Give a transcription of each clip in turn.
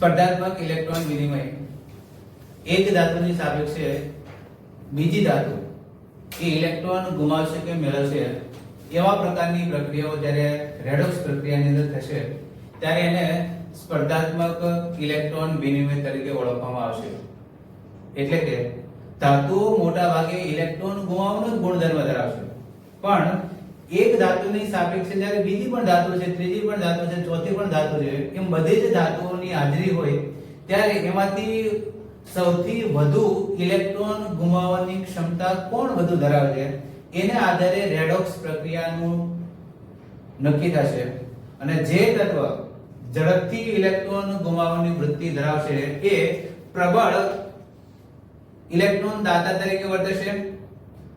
સ્પર્ધાત્મક ઇલેક્ટ્રોન વિનિમય. એક ધાતુની સાપેક્ષે બીજી ધાતુ એ ઇલેક્ટ્રોન ગુમાવશે કે મેળવશે એવા પ્રકારની પ્રક્રિયાઓ જ્યારે રેડોક્સ પ્રક્રિયાની અંદર થશે, ત્યારે એને સ્પર્ધાત્મક ઇલેક્ટ્રોન વિનિમય તરીકે ઓળખવામાં આવશે. એટલે કે ધાતુઓ મોટા ભાગે ઇલેક્ટ્રોન ગુમાવવાનો ગુણધર્મ ધરાવશે. પણ એક ધાતુની સાપેક્ષે જ્યારે બીજી પણ ધાતુ છે, ત્રીજી પણ ધાતુ છે, ચોથી પણ ધાતુ છે, એમ બધી જ ધાતુઓની હાજરી હોય, ત્યારે એમાંથી સૌથી વધુ ઇલેક્ટ્રોન ગુમાવવાની ક્ષમતા કોણ વધુ ધરાવે છે? એને આધારે રેડોક્સ પ્રક્રિયાનું નક્કી થશે. અને જે તત્વ ઝડપથી ઇલેક્ટ્રોન ગુમાવવાની વૃત્તિ ધરાવશે એ પ્રબળ ઇલેક્ટ્રોન દાતા તરીકે વર્તશે.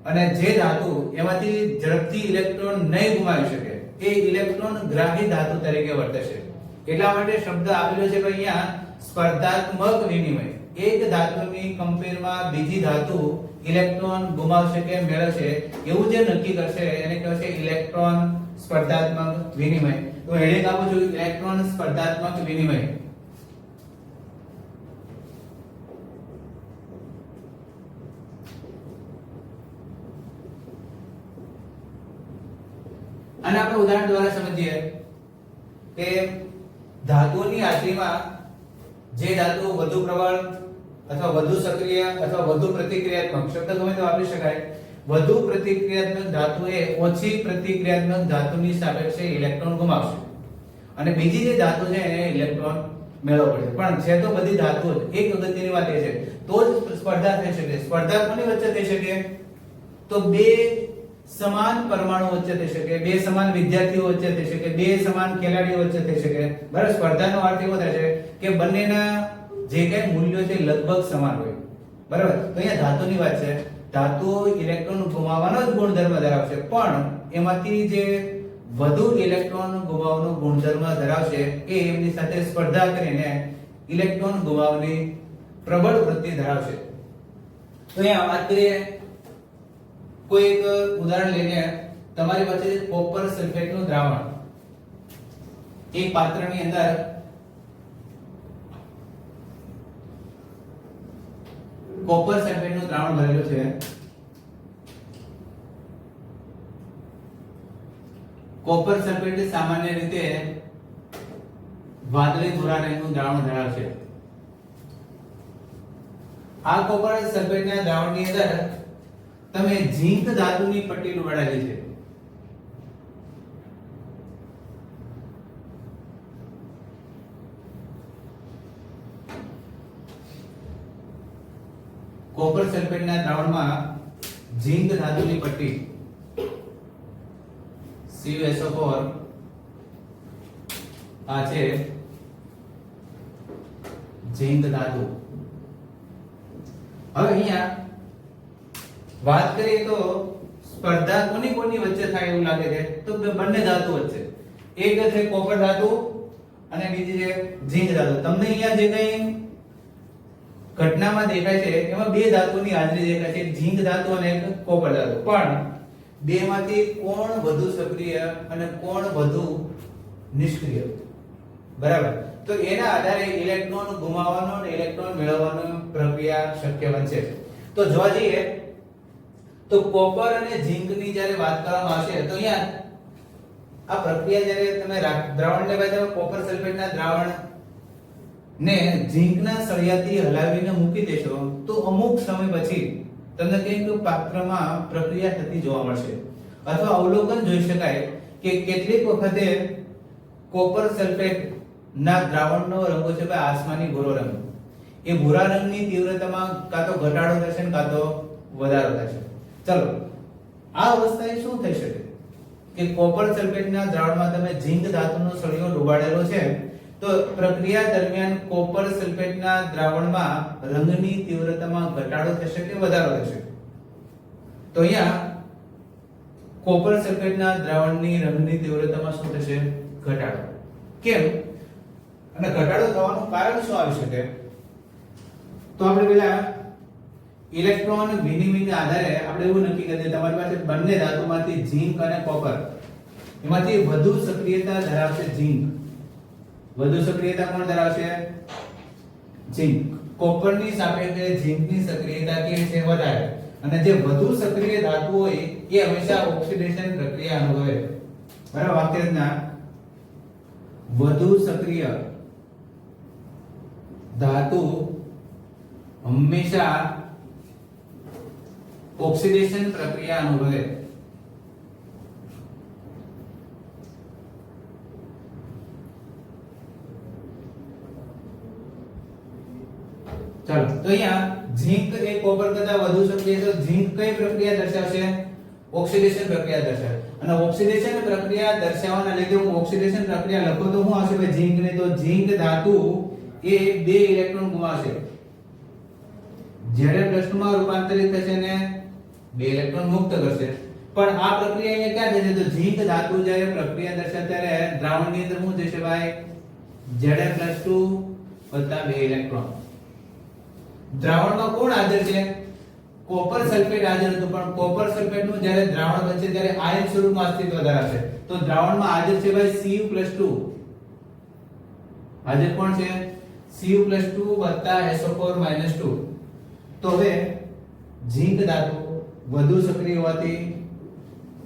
અને જે ધાતુ એમાંથી ઝડપથી ઇલેક્ટ્રોન નહીં ગુમાવી શકે, એ ઇલેક્ટ્રોન ગ્રાહી ધાતુ તરીકે વર્તશે. એટલા માટે શબ્દ આપેલો છે કે અહીંયા સ્પર્ધાત્મક વિનિમય. એક ધાતુની કમ્પેરમાં બીજી ધાતુ ઇલેક્ટ્રોન ગુમાવશે કે મેળવશે, એવું જે નક્કી કરશે, એને કહેશે ઇલેક્ટ્રોન સ્પર્ધાત્મક વિનિમય. તો હેડિંગ આપું છું, ઇલેક્ટ્રોન સ્પર્ધાત્મક વિનિમય. અને આપણે ઉદાહરણ દ્વારા સમજીએ કે ધાતુઓની હાજરીમાં જે ધાતુ વધુ પ્રબળ અથવા વધુ સક્રિય અથવા વધુ પ્રતિક્રિયાત્મક શબ્દ ગમે તો વાપરી શકાય, વધુ પ્રતિક્રિયાત્મક ધાતુ એ ઓછી પ્રતિક્રિયાત્મક ધાતુની સાપેક્ષે ઇલેક્ટ્રોન ગુમાવશે. અને બીજી જે ધાતુ છે એને ઇલેક્ટ્રોન મેળવવો પડશે પણ છે તો બધી ધાતુઓ એક અગત્યની વાત એ છે. તો જ સ્પર્ધા થઈ શકે. સ્પર્ધા કોની વચ્ચે થઈ શકે? તો બે સમાન પરમાણુ વચ્ચે થઈ શકે, બે સમાન વિદ્યાર્થીઓ વચ્ચે થઈ શકે, બે સમાન ખેલાડીઓ વચ્ચે થઈ શકે. બરાબર, સ્પર્ધાનો અર્થ એવો થાય છે કે બંનેના જે કઈ મૂલ્યો છે લગભગ સમાન હોય. બરાબર? તો અહીંયા ધાતુની વાત છે. ધાતુઓ ઇલેક્ટ્રોન ગુમાવવાનો જ ગુણધર્મ ધરાવશે, પણ એમાંથી જે વધુ ઇલેક્ટ્રોન ગુમાવવાનો ગુણધર્મ ધરાવશે એ એમની સાથે સ્પર્ધા કરીને ઇલેક્ટ્રોન ગુમાવવાની પ્રબળ વૃત્તિ ધરાવશે. તો અહીંયા વાત કરીએ કોઈ એક ઉદાહરણ લઈને તમારી પાસે કોપર સલ્ફેટનું દ્રાવણ, એક પાત્રની અંદર કોપર સલ્ફેટનું દ્રાવણ ભરેલું છે. કોપર સલ્ફેટ સામાન્ય રીતે વાદળી ભૂરા રંગનું દ્રાવણ ધરાવે છે. આ કોપર સલ્ફેટના દ્રાવણની અંદર તમે ઝીંક ધાતુની પટ્ટી વળાવી છે. કોપર સલ્ફેટના દ્રાવણમાં ઝીંક ધાતુની પટ્ટી. CuSO4 આ છે ઝીંક ધાતુ. હવે અહીંયા વાત કરીએ તો સ્પર્ધા કોની કોની વચ્ચે થાય એવું લાગે છે? તો બંને ધાતુ વચ્ચે. એક છે કોપર ધાતુ અને બીજી છે ઝીંક ધાતુ. તમને અહીંયા જે કઈ ઘટનામાં દેખાય છે, એમાં બે ધાતુની હાજરી દેખાય છે. ઝીંક ધાતુ અને એક કોપર ધાતુ. પણ બેમાંથી કોણ વધુ સક્રિય અને કોણ વધુ નિષ્ક્રિય? બરાબર. તો એના આધારે ઇલેક્ટ્રોન ગુમાવવાનો અને ઇલેક્ટ્રોન મેળવવાનો પ્રક્રિયા શક્ય બનશે તો જોવા જઈએ તો કોપર અને ઝિંકની જ્યારે વાત કરવામાં આવશે, તો અહીંયા આ પ્રક્રિયા જ્યારે તમે દ્રાવણ દ્રાવણને તમે કોપર સલ્ફેટના દ્રાવણ ને ઝિંકના સળિયાથી હલાવીને મૂકી દેશો, તો અમુક સમય પછી તમને કંઈક પાત્રમાં પ્રક્રિયા થતી જોવા મળશે. અથવા અવલોકન જોઈ શકાય કે કેટલીક વખતે કોપર સલ્ફેટ ના દ્રાવણનો રંગો છે ભાઈ આસમાની ભૂરો રંગ. એ ભૂરા રંગની તીવ્રતામાં કાં તો ઘટાડો થશે કાં તો વધારો થશે. ચલો, આ અવસ્થાએ શું થઈ શકે? કે કોપર સલ્ફેટના દ્રાવણમાં તમે ઝીંક ધાતુનો સળિયો ડુબાડેલો છે, તો પ્રક્રિયા દરમિયાન કોપર સલ્ફેટના દ્રાવણમાં રંગની તીવ્રતામાં ઘટાડો થશે કે વધારો થશે? તો અહીંયા કોપર સલ્ફેટના દ્રાવણની રંગની તીવ્રતામાં શું થશે? ઘટાડો. કેમ? અને ઘટાડો થવાનું કારણ શું આવી શકે? તો આપણે પેલા ઇલેક્ટ્રોન વિનિમયના આધારે આપણે એવું નક્કી કરીએ તમારી પાસે બંને ધાતુમાંથી ઝીંક અને કોપર. એમાંથી વધુ સક્રિયતા ધરાવશે ઝીંક. વધુ સક્રિયતા કોણ ધરાવશે? ઝીંક. કોપરની સાપેક્ષે ઝીંકની સક્રિયતા કે છે વધારે. અને જે વધુ સક્રિય ધાતુ હોય, એ હંમેશા ઓક્સિડેશન પ્રક્રિયા અનુભવે. બરાબર વાક્યના વધુ સક્રિય ધાતુ હંમેશા ઓક્સિડેશન પ્રક્રિયા અનુભવે. ચાલો, તો અહીંયા ઝીંક એ કોપર કરતા વધુ સક્રિય છે ઝીંક કઈ પ્રક્રિયા દર્શાવશે? ઓક્સિડેશન પ્રક્રિયા દર્શાવે. અને ઓક્સિડેશન પ્રક્રિયા દર્શાવવાના લીધે હું ઓક્સિડેશન પ્રક્રિયા લખું તો શું આવશે ભાઈ ઝીંક ને તો ઝીંક ધાતુ એ બે ઇલેક્ટ્રોન ગુમાવશે. જ્યારે પ્રશ્નમાં રૂપાંતરિત થશે ને બે ઇલેક્ટ્રોન મુક્ત કરશે. પણ આ પ્રક્રિયા અહીંયા ક્યાં થશે તો ઝીંક ધાતુ જ્યારે પ્રક્રિયા દર્શાવે ત્યારે દ્રાવણની અંદર શું થશે ભાઈ? Zn2 વત્તા બે ઇલેક્ટ્રોન દ્રાવણમાં કોણ હાજર છે? કોપર સલ્ફેટ હાજર હતું, પણ કોપર સલ્ફેટનું જ્યારે દ્રાવણ બનશે ત્યારે આયન સ્વરૂપમાં અસ્તિત્વ ધરાવશે. તો દ્રાવણમાં હાજર છે ભાઈ Cu2 હાજર કોણ છે? Cu2 SO4 2 તો હવે ઝીંક ધાતુ વધુ સક્રિય હોવાથી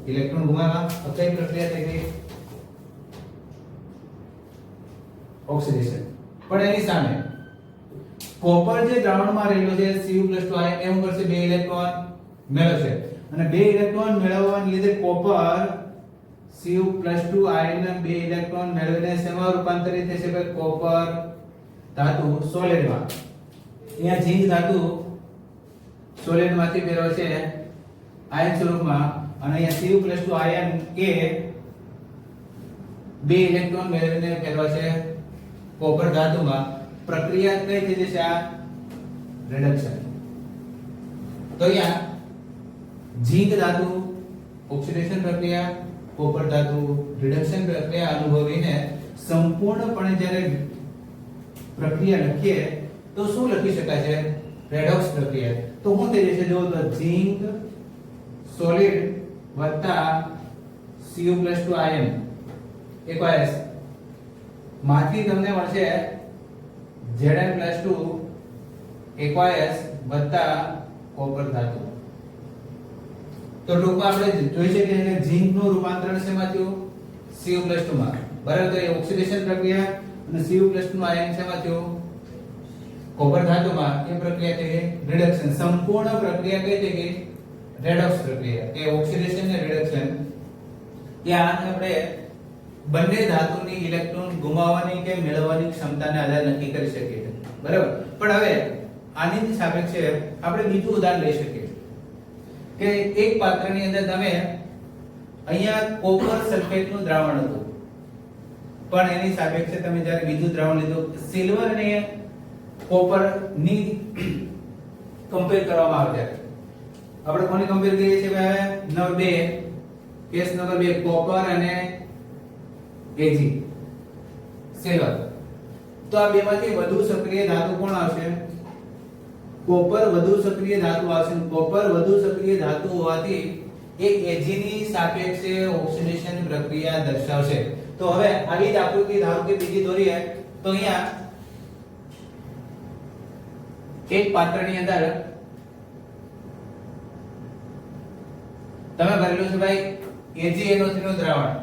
ઇલેક્ટ્રોન ગુમાવવા અક્ષય પ્રક્રિયા થઈ ગઈ. ઓક્સિડેશન પણ એની સામે કોપર જે દ્રાવણમાં રહેલો છે Cu2 આયન એમ કરશે બે ઇલેક્ટ્રોન મેળવશે અને બે ઇલેક્ટ્રોન મેળવવાને લીધે કોપર Cu2 આયન બે ઇલેક્ટ્રોન મેળવીને શેમાં રૂપાંતરિત થશે ભાઈ કોપર ધાતુ સોલિડમાં અહીંયા ઝીંક ધાતુ સોલિડમાંથી છે. આયન સ્વરૂપમાં અને અહીંયા Cu2 આયન એ બે ઇલેક્ટ્રોન મેળવીને ફેરવાશે કોપર ધાતુમાં પ્રક્રિયા કઈ થઈ જશે? આ રિડક્શન તો અહીંયા ઝીંક ધાતુ ઓક્સિડેશન પ્રક્રિયા, કોપર ધાતુ રિડક્શન પ્રક્રિયા અનુભવીને સંપૂર્ણપણે જ્યારે પ્રક્રિયા લખીએ, તો શું લખી શકાય છે? રેડોક્સ પ્રક્રિયા. તો શું થઈ જશે? જો ઝીંક સોલિડ વત્તા Cu2 આયન એકવાયસમાંથી તમને મળશે Zn2 એકવાયસ વત્તા કોપર ધાતુ. તો ટૂંકમાં આપણે જોઈ શકીએ કે ઝીંકનું રૂપાંતરણ શેમાં થયું? Cu પ્લસ ટુ માં. બરાબર, તો એ ઓક્સિડેશન પ્રક્રિયા અને Cu2 નું આયન શેમાં થયું? કોપર ધાતુમાં. એ પ્રક્રિયા ગઈ રિડક્શન સંપૂર્ણ પ્રક્રિયા કઈ થઈ ગઈ? રેડોક્સ પ્રક્રિયા કે ઓક્સિડેશન ને રિડક્શન ત્યાં આપણે બંને ધાતુની ઇલેક્ટ્રોન ગુમાવવાની કે મેળવવાની ક્ષમતાને આધારે નક્કી કરી શકીએ છીએ. બરાબર? પણ હવે આની સાપેક્ષે આપણે બીજું ઉદાહરણ લઈ શકીએ. કે એક પાત્રની અંદર તમે અહીંયા કોપર સલ્ફેટનું દ્રાવણ હતું. પણ એની સાપેક્ષે તમે જ્યારે બીજું દ્રાવણ લીધું સિલ્વર અને કોપરની કમ્પેર કરવામાં આવે ત્યારે આપણે કોને કમ્પેર કરીએ છીએ ભાઈ? નંબર 2 કેસ નંબર 2 કોપર અને એજી સિલ્વર તો આ બેમાંથી વધુ સક્રિય ધાતુ કોણ આવશે? કોપર વધુ સક્રિય ધાતુ આવશે. કોપર વધુ સક્રિય ધાતુ હોવાથી એ એજી ની સાપેક્ષે ઓક્સિડેશન પ્રક્રિયા દર્શાવશે. તો હવે આવી જ આકૃતિ, ધારો કે બીજી દોરીએ, તો અહીંયા એક પાત્રની અંદર તમે ભરેલું છે ભાઈ AgNO3 નું દ્રાવણ.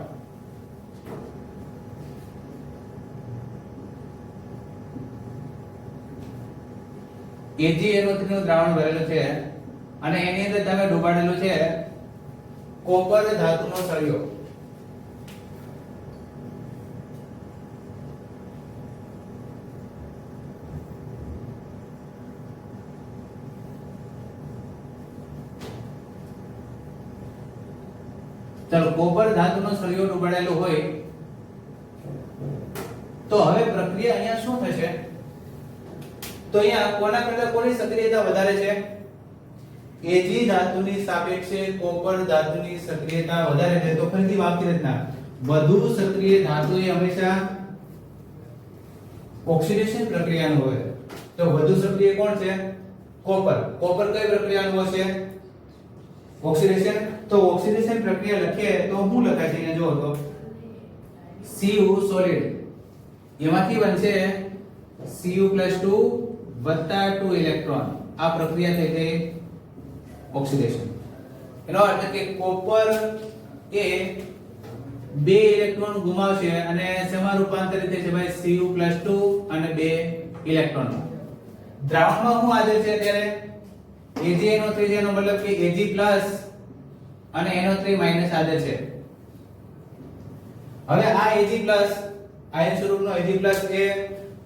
AgNO3 નું દ્રાવણ ભરેલું છે, અને એની અંદર તમે ડુબાડેલું છે, કોપર ધાતુનો સળિયો ચાલો કોપર ધાતુનો સળિયો ડુબાડેલો હોય, તો હવે પ્રક્રિયા અહીંયા શું થશે? તો અહીંયા કોના કરતા કોની સક્રિયતા વધારે છે? એજી ધાતુની સાપેક્ષે કોપર ધાતુની સક્રિયતા વધારે છે. તો ફરીથી વાક્ય રચના. વધુ સક્રિય ધાતુ એ હંમેશા ઓક્સિડેશન પ્રક્રિયાનું હોય. તો વધુ સક્રિય કોણ છે? કોપર. કોપર કઈ પ્રક્રિયાનું હશે? ઓક્સિડેશન તો ઓક્સિડેશન પ્રક્રિયા લખીએ તો શું લખાય છે અહીંયા જો તો. Cu સોલિડ એમાંથી બનશે Cu2 વત્તા 2 ઇલેક્ટ્રોન આ પ્રક્રિયા થઈ ગઈ ઓક્સિડેશન. એનો અર્થ કે કોપર એ બે ઇલેક્ટ્રોન ગુમાવશે અને શેમાં રૂપાંતરિત થશે ભાઈ? Cu 2 અને બે ઇલેક્ટ્રોન દ્રાવણમાં શું હાજર છે અત્યારે AgNO3 છે એનો મતલબ કે Ag અને NO3 હાજર છે. હવે આ Ag આયન સ્વરૂપનો Ag એ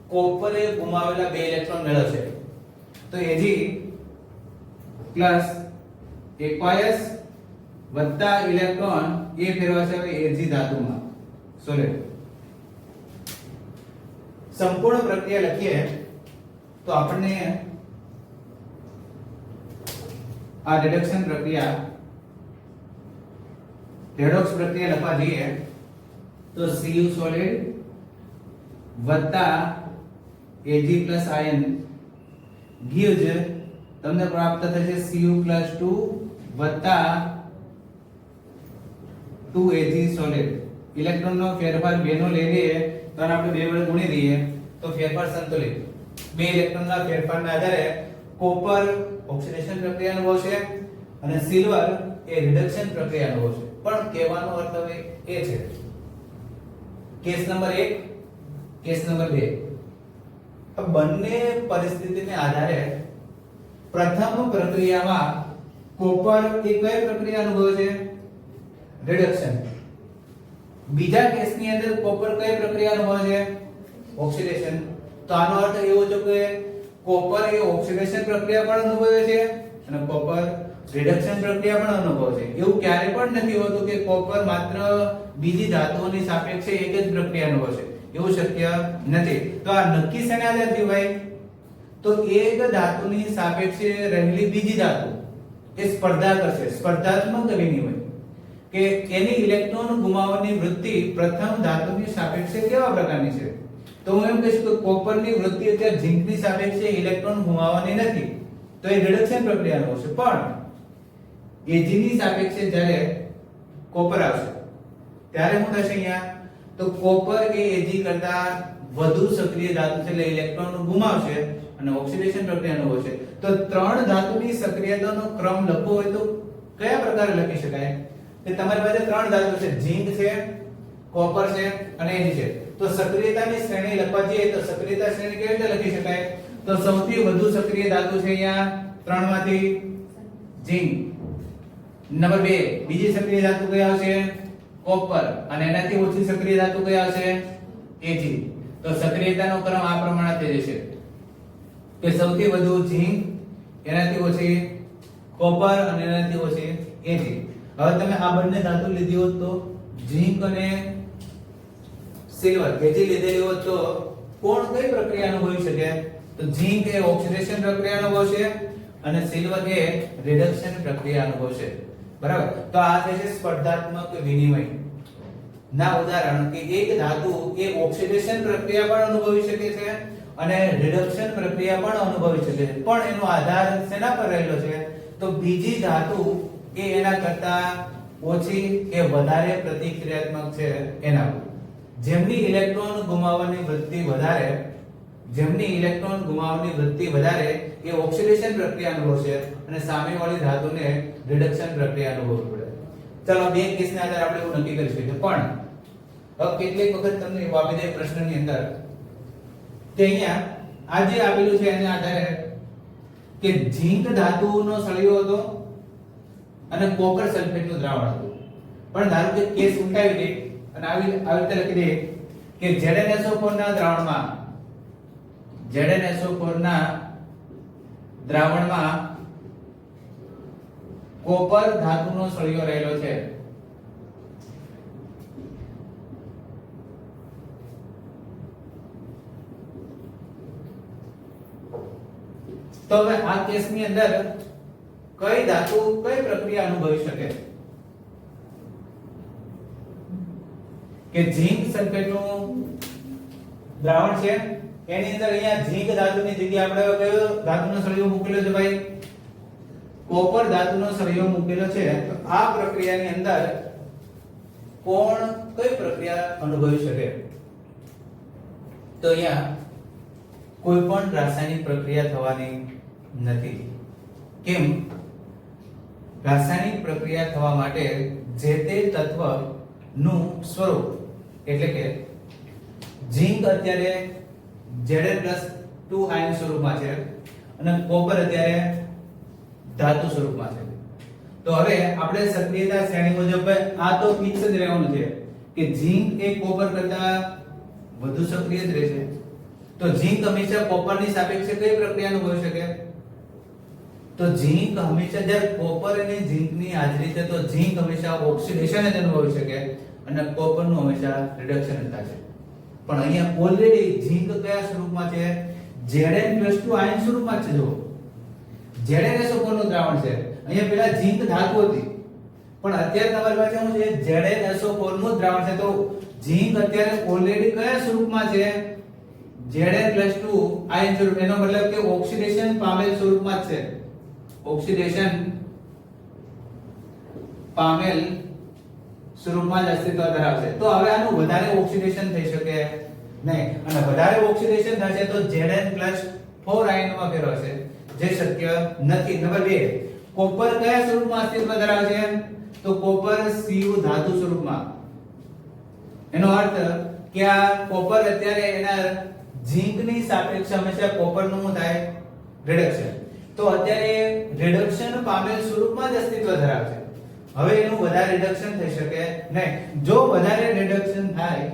કોપરે ગુમાવેલા બે ઇલેક્ટ્રોન મેળવશે. તો Ag એક્વાયસ વત્તા ઇલેક્ટ્રોન એ ફેરવાશે હવે Ag ધાતુમાં. સોલિડ સંપૂર્ણ પ્રક્રિયા લખીએ તો આપણને આ રિડક્શન પ્રક્રિયા રેડોક્સ પ્રક્રિયા લખવા જઈએ, તો Cu સોલિડ વત્તા Ag આયન gives તમને પ્રાપ્ત થશે Cu 2 વત્તા 2Ag સોલિડ ઇલેક્ટ્રોનનો ફેરફાર બેનો લઈ લઈએ તો આપણે બે વડે ગુણી દઈએ, તો ફેરફાર સંતુલિત. બે ઇલેક્ટ્રોનના ફેરફારના આધારે કોપર ઓક્સિડેશન પ્રક્રિયા અનુભવશે અને સિલ્વર એ રિડક્શન પ્રક્રિયા અનુભવશે. પણ કહેવાનો અર્થ એ છે. કેસ નંબર 1 કેસ નંબર 2 આ બંને પરિસ્થિતિને આધારે પ્રથમ પ્રક્રિયામાં કોપર એ કઈ પ્રક્રિયા અનુભવે છે? રિડક્શન બીજા કેસની અંદર કોપર કઈ પ્રક્રિયા અનુભવે છે? ઓક્સિડેશન તો આનો અર્થ એવો છે કે કોપર એ ઓક્સિડેશન પ્રક્રિયા પણ અનુભવે છે અને કોપર રિડક્શન પ્રક્રિયા પણ અનુભવ છે. એવું ક્યારે પણ નથી હોતું કે કોપર માત્ર બીજી ધાતુઓની સાપેક્ષે એક જ પ્રક્રિયા અનુભવશે એવું શક્ય નથી. તો આ નક્કી શેના આધારથી ભાઈ? તો એક ધાતુની સાપેક્ષે રહેલી બીજી ધાતુ એ સ્પર્ધા કરશે સ્પર્ધાત્મક વિનિમય કે એની ઇલેક્ટ્રોન ગુમાવવાની વૃત્તિ પ્રથમ ધાતુની સાપેક્ષે કેવા પ્રકારની છે? તો હું એમ કહીશ કે કોપરની વૃત્તિ અત્યારે ઝીંકની સાપેક્ષે ઇલેક્ટ્રોન ગુમાવવાની નથી. તો એ રિડક્શન પ્રક્રિયાનો હશે પણ એજીની સાપેક્ષે જ્યારે કોપર આવશે, ત્યારે શું થશે અહીંયા? તો કોપર કે એજી કરતા વધુ સક્રિય ધાતુ છે, એટલે ઇલેક્ટ્રોન ગુમાવશે અને ઓક્સિડેશન પ્રક્રિયા અનુભવશે તો ત્રણ ધાતુની સક્રિયતાનો ક્રમ લખવો હોય તો કયા પ્રકારે લખી શકાય? કે તમારી પાસે ત્રણ ધાતુ છે, ઝીંક છે, કોપર છે અને એજી છે. તો સક્રિયતાની શ્રેણી લખવા જઈએ તો સક્રિયતા શ્રેણી કેવી રીતે લખી શકાય? તો સૌથી વધુ સક્રિય ધાતુ છે અહીંયા ત્રણમાંથી ઝિંક. નંબર 2 બીજી સક્રિય ધાતુ કઈ આવશે કોપર. અને એનાથી ઓછી સક્રિય ધાતુ કઈ આવશે એજી તો સક્રિયતાનો ક્રમ આ પ્રમાણે થઈ જશે. કે સૌથી વધુ ઝીંક એનાથી ઓછી કોપર અને એનાથી ઓછી એજી હવે તમે આ બંને ધાતુ લીધી હોત તો ઝીંક અને સિલ્વર એજી લીધેલી હોત તો કોણ કઈ પ્રક્રિયા અનુભવી શકે? તો ઝીંક એ ઓક્સિડેશન પ્રક્રિયા અનુભવશે અને સિલ્વર એ રિડક્શન પ્રક્રિયા અનુભવશે બરાબર? તો આ છે સ્પર્ધાત્મક વિનિમય. ના, ઉદાહરણ કે એક ધાતુ એ ઓક્સિડેશન પ્રક્રિયા પણ અનુભવી શકે છે અને રિડક્શન પ્રક્રિયા પણ અનુભવી શકે છે. પણ એનો આધાર શેના પર રહેલો છે? તો બીજી ધાતુ એ એના કરતા ઓછી કે વધારે પ્રતિક્રિયાત્મક છે એના જેમની ઇલેક્ટ્રોન ગુમાવવાની વૃત્તિ વધારે જેમની ઇલેક્ટ્રોન ગુમાવવાની વૃત્તિ વધારે, એ ઓક્સિડેશન પ્રક્રિયા અનુભવશે અને સામેવાળી ધાતુને રિડક્શન પ્રક્રિયા અનુભવવી પડે. ચાલો બે કેસના આધારે આપણે એવું નક્કી કરી શકીએ પણ કેટલીક વખત તમને એવું આપી દે પ્રશ્નની અંદર કે અહીંયા આ જે આપેલું છે એના આધારે કે ઝીંક ધાતુનો સળિયો હતો અને કોપર સલ્ફેટનું દ્રાવણ હતું. પણ ધારો કે કેસ ઉલટાવી દે અને આવી આવી રીતે લખી દે કે ZnSO4 ના દ્રાવણમાં ZnSO4 ના દ્રાવણમાં કોપર ધાતુનો સળિયો રહેલો છે. તો હવે આ કેસની અંદર કઈ ધાતુ, કઈ પ્રક્રિયા અનુભવી શકે? કે ઝિંક સલ્ફેટનું દ્રાવણ છે? એની અંદર અહીંયા ઝીંક ધાતુની જગ્યાએ આપણે કયો ધાતુનો સળિયો મૂકેલો છે ભાઈ? કોપર ધાતુનો સળિયો મૂકેલો છે. તો આ પ્રક્રિયાની અંદર કોણ કઈ પ્રક્રિયા અનુભવી શકે? તો અહીંયા કોઈ પણ રાસાયણિક પ્રક્રિયા થવાની નથી. કેમ? રાસાયણિક પ્રક્રિયા થવા માટે જે તે તત્વનું સ્વરૂપ, એટલે કે ઝીંક અત્યારે Zn2 આયન સ્વરૂપમાં છે અને કોપર અત્યારે ધાતુ સ્વરૂપમાં છે. તો હવે આપણે સક્રિયતા શ્રેણી મુજબ આ તો ફિક્સ જ રહેવાનું છે કે ઝીંક એ કોપર કરતા વધુ સક્રિય જ રહેશે તો ઝીંક હંમેશા કોપરની સાપેક્ષે કઈ પ્રક્રિયાનું હોઈ શકે? તો ઝીંક હંમેશા જ્યારે કોપર અને ઝીંકની હાજરી છે તો ઝીંક હંમેશા ઓક્સિડેશન જ અનુભવી શકે અને કોપરનું હંમેશા રિડક્શન થશે પણ અહીંયા ઓલરેડી ઝીંક કયા સ્વરૂપમાં છે? Zn2 આયન સ્વરૂપમાં છે જો ZnSO4 નું દ્રાવણ છે. અહીંયા પેલા ઝીંક ધાતુ હતી. પણ અત્યારે તમારી પાસે શું છે? ZnSO4 નું દ્રાવણ છે. તો ઝીંક અત્યારે ઓલરેડી કયા સ્વરૂપમાં છે? Zn2 આયન સ્વરૂપ. એનો મતલબ કે ઓક્સિડેશન પામેલ સ્વરૂપમાં છે. ઓક્સિડેશન પામેલ સ્વરૂપમાં જ અસ્તિત્વ ધરાવશે. તો હવે આનું વધારે ઓક્સિડેશન થઈ શકે નહીં. અને વધારે ઓક્સિડેશન થશે તો Zn4 આયનમાં ફેરવશે જે શક્ય નથી. નંબર 2 કોપર કયા સ્વરૂપમાં અસ્તિત્વ ધરાવે છે તો કોપર Cu ધાતુ સ્વરૂપમાં. એનો અર્થ કે આ કોપર અત્યારે એના ઝીંકની સાપેક્ષે હંમેશા કોપરનું શું થાય? રિડક્શન તો અત્યારે રિડક્શન પામેલ સ્વરૂપમાં જ અસ્તિત્વ ધરાવે છે હવે એનું વધારે રિડક્શન થઈ શકે નહીં. જો વધારે રિડક્શન થાય,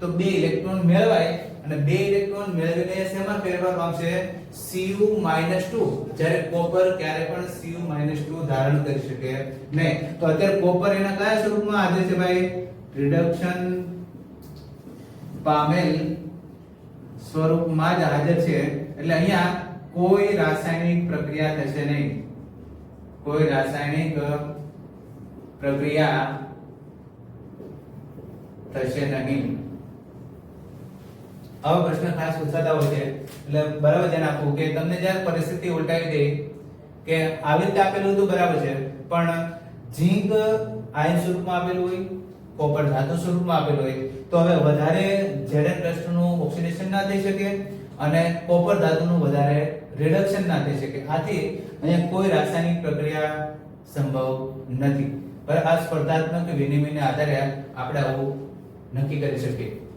તો બે ઇલેક્ટ્રોન મેળવાય અને બે ઇલેક્ટ્રોન મેળવીને શેમાં ફેરફાર પામશે? Cu -2 જ્યારે કોપર ક્યારે પણ Cu -2 ધારણ કરી શકે નહીં. તો અત્યારે કોપર એના કયા સ્વરૂપમાં હાજર છે ભાઈ? રિડક્શન પામેલ સ્વરૂપમાં જ હાજર છે. એટલે અહીંયા કોઈ રાસાયણિક પ્રક્રિયા થશે નહીં. કોઈ રાસાયણિક પ્રક્રિયા થશે નહીં. આવા પ્રશ્ન ખાસ પૂછાતા હોય છે. એટલે બરાબર ધ્યાન આપવું કે તમને જ્યારે પરિસ્થિતિ ઉલટાવી દે કે આવી રીતે આપેલું હતું બરાબર છે, પણ ઝીંક આયન સ્વરૂપમાં આપેલું હોય, કોપર ધાતુ સ્વરૂપમાં આપેલું હોય, તો હવે વધારે Zn નું ઓક્સિડેશન ના થઈ શકે અને કોપર ધાતુનું વધારે રિડક્શન ના થઈ શકે. આથી અહીંયા કોઈ રાસાયણિક પ્રક્રિયા સંભવ નથી. આ સ્પર્ધાત્મક વિનિમયના આધારે આપણે આવું નક્કી કરી શકીએ.